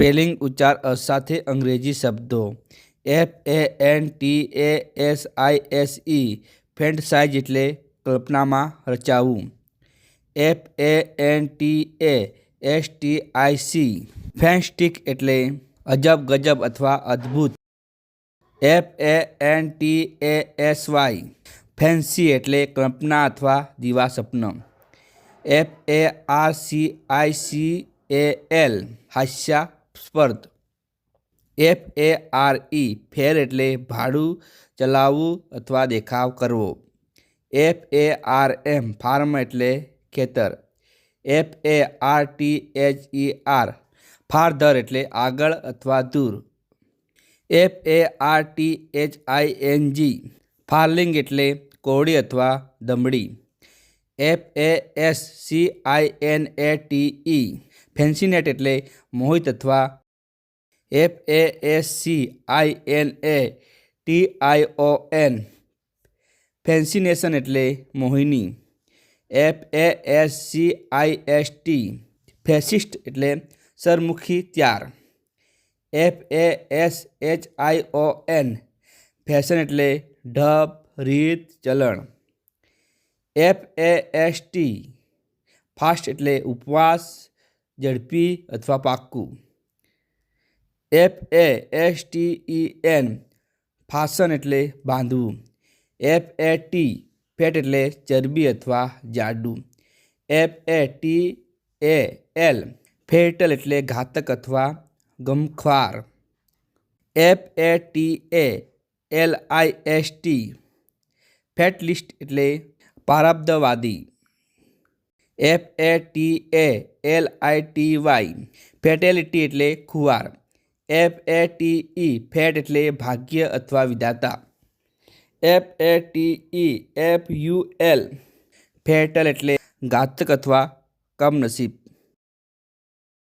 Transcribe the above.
spelling उच्चार어 সাথে ইংরেজি শব্দ FANTASTIC फेंट साइज એટલે કલ્પનામાં રચાવું F A N T A S T I C ફેન્સ્ટિક એટલે અજોબ ગજબ અથવા અદ્ભુત F A N T A S Y fancy એટલે કલ્પના અથવા दिवास्वप्ન F A N T A S I C E L હાસ્યા स्पर्द F A R E fare એટલે ભાડું ચલાવવું અથવા દેખાવ કરવો F A R M farm એટલે ખેતર F A R T H E R farther એટલે આગળ અથવા દૂર F A R T H આ ઈ એન જી ફાર્લિંગ એટલે કોડી અથવા દંબડી એફ એ એ સ સી આ ઈ એન એ ટી ઈ फैंसीनेट એટલે મોહિત થવા F A S C I N A T I O N ફેન્સીનેશન એટલે મોહિની F A S C I S T fascist એટલે સરમુખીત્યાર F A S H I O N fashion એટલે ઢબ રીત ચલણ F A S H I O N fast એટલે ઉપવાસ जड पी अथवा पाक्कु F A S T E N fasten એટલે બાંધવું एफ ए टी પેટ એટલે ચરબી અથવા જાડવું F A T A L fatal એટલે घातक अथवा ગમખ્વાર F A T A L I S T fatalist એટલે પારાબદવાદી F A T A L I T Y fatality એટલે કુوار F A T E fate એટલે ભાગ્ય અથવા વિધાતા F A T E F U L fatal એટલે ગાતક અથવા કમ નસીબ